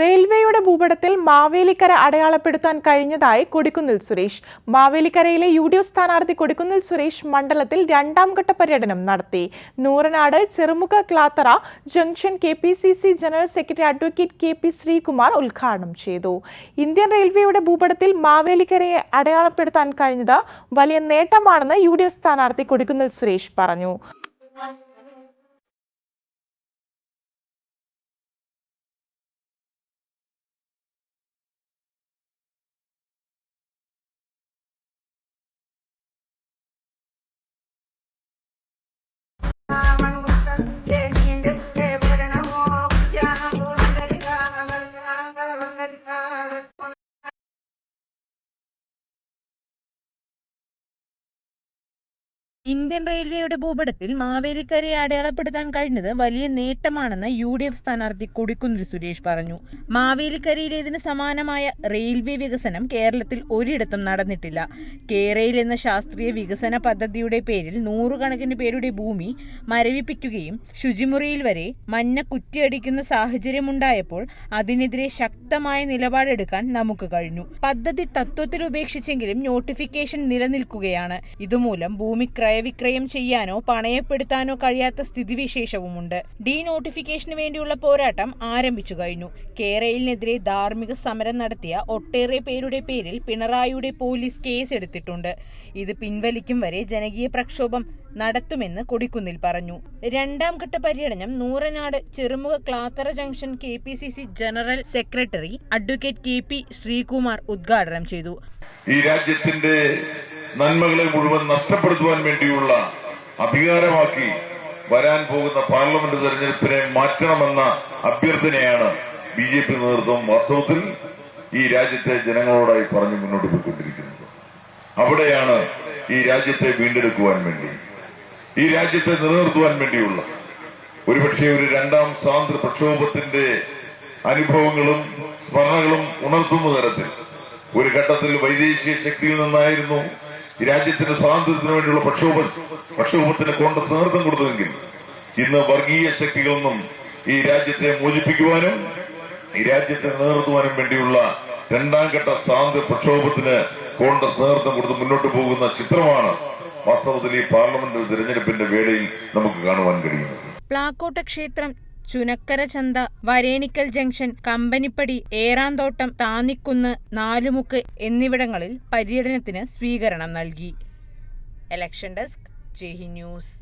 റെയിൽവേയുടെ ഭൂപടത്തിൽ മാവേലിക്കര അടയാളപ്പെടുത്താൻ കഴിഞ്ഞതായി കൊടിക്കുന്നിൽ സുരേഷ്. മാവേലിക്കരയിലെ യു ഡി എഫ് സ്ഥാനാർത്ഥി കൊടിക്കുന്നിൽ സുരേഷ് മണ്ഡലത്തിൽ രണ്ടാം ഘട്ട പര്യടനം നടത്തി. Nooranad Cherumukha Klathara junction K P C C general secretary advocate K P Sreekumar ഉദ്ഘാടനം ചെയ്തു. ഇന്ത്യൻ റെയിൽവേയുടെ ഭൂപടത്തിൽ മാവേലിക്കരയെ അടയാളപ്പെടുത്താൻ കഴിഞ്ഞത് വലിയ നേട്ടമാണെന്ന് യു ഡി എഫ് സ്ഥാനാർത്ഥി കൊടിക്കുന്നിൽ സുരേഷ് പറഞ്ഞു. ഇന്ത്യൻ റെയിൽവേയുടെ ഭൂപടത്തിൽ മാവേലിക്കരയെ അടയാളപ്പെടുത്താൻ കഴിഞ്ഞത് വലിയ നേട്ടമാണെന്ന് യു ഡി എഫ് സ്ഥാനാർത്ഥി കൊടിക്കുന്നിൽ സുരേഷ് പറഞ്ഞു. മാവേലിക്കരയിലേതിന് സമാനമായ റെയിൽവേ വികസനം കേരളത്തിൽ ഒരിടത്തും നടന്നിട്ടില്ല. കേരയിൽ എന്ന ശാസ്ത്രീയ വികസന പദ്ധതിയുടെ പേരിൽ നൂറുകണക്കിന് പേരുടെ ഭൂമി മരവിപ്പിക്കുകയും ശുചിമുറിയിൽ വരെ മഞ്ഞ കുറ്റിയടിക്കുന്ന സാഹചര്യമുണ്ടായപ്പോൾ അതിനെതിരെ ശക്തമായ നിലപാടെടുക്കാൻ നമുക്ക് കഴിഞ്ഞു. പദ്ധതി തത്വത്തിൽ ഉപേക്ഷിച്ചെങ്കിലും നോട്ടിഫിക്കേഷൻ നിലനിൽക്കുകയാണ്. ഇതുമൂലം ഭൂമി ക്രയവിക്രയം ചെയ്യാനോ പണയപ്പെടുത്താനോ കഴിയാത്ത സ്ഥിതിവിശേഷവുമുണ്ട്. ഡി നോട്ടിഫിക്കേഷന് വേണ്ടിയുള്ള പോരാട്ടം ആരംഭിച്ചു കഴിഞ്ഞു. കേരളിനെതിരെ ധാർമ്മിക സമരം നടത്തിയ ഒട്ടേറെ പേരുടെ പേരിൽ പിണറായിയുടെ പോലീസ് കേസ് എടുത്തിട്ടുണ്ട് ഇത് പിൻവലിക്കും വരെ ജനകീയ പ്രക്ഷോഭം നടത്തുമെന്ന് കൊടിക്കുന്നിൽ പറഞ്ഞു. രണ്ടാം ഘട്ട പര്യടനം Nooranad Cherumukha Klathara junction K P C C general secretary advocate K P Sreekumar ഉദ്ഘാടനം ചെയ്തു. ഈ രാജ്യത്തിന്റെ നന്മകളെ മുഴുവൻ നഷ്ടപ്പെടുത്തുവാൻ വേണ്ടിയുള്ള അധികാരമാക്കി വരാൻ പോകുന്ന പാർലമെന്റ് തെരഞ്ഞെടുപ്പിനെ മാറ്റണമെന്ന അഭ്യർത്ഥനയാണ് ബി ജെ പി നേതൃത്വം വാസ്തവത്തിൽ ഈ രാജ്യത്തെ ജനങ്ങളോടായി പറഞ്ഞു മുന്നോട്ട് പോയിക്കൊണ്ടിരിക്കുന്നത്. അവിടെയാണ് ഈ രാജ്യത്തെ വീണ്ടെടുക്കുവാൻ വേണ്ടി ഈ രാജ്യത്തെ നിലനിർത്തുവാൻ വേണ്ടിയുള്ള ഒരുപക്ഷെ ഒരു രണ്ടാം സ്വാതന്ത്ര്യ പ്രക്ഷോഭത്തിന്റെ അനുഭവങ്ങളും സ്മരണകളും ഉണർത്തുന്ന തരത്തിൽ ഒരു ഘട്ടത്തിൽ വൈദേശിക ശക്തിയിൽ നിന്നായിരുന്നു ഈ രാജ്യത്തിന്റെ സ്വാതന്ത്ര്യത്തിന് വേണ്ടിയുള്ള പ്രക്ഷോഭ പ്രക്ഷോഭത്തിന് കോൺഗ്രസ് നേതൃത്വം കൊടുത്തതെങ്കിൽ ഇന്ന് വർഗീയ ശക്തികളിൽ നിന്നും ഈ രാജ്യത്തെ മോചിപ്പിക്കുവാനും ഈ രാജ്യത്തെ നിലനിർത്തുവാനും വേണ്ടിയുള്ള രണ്ടാം ഘട്ട സ്വാതന്ത്ര്യ പ്രക്ഷോഭത്തിന് കോൺഗ്രസ് നേതൃത്വം കൊടുത്ത് മുന്നോട്ട് പോകുന്ന ചിത്രമാണ് വാസ്തവത്തിൽ ഈ പാർലമെന്റ് തിരഞ്ഞെടുപ്പിന്റെ വേളയിൽ നമുക്ക് കാണുവാൻ കഴിയുന്നത്. പ്ലാക്കോട്ട ക്ഷേത്രം ചുനക്കര ചന്ത വരേണിക്കൽ ജംഗ്ഷൻ കമ്പനിപ്പടി ഏറാന്തോട്ടം താന്നിക്കുന്ന് നാലുമുക്ക് എന്നിവിടങ്ങളിൽ പര്യടനത്തിന് സ്വീകരണം നൽകി. Election desk ജെഹി news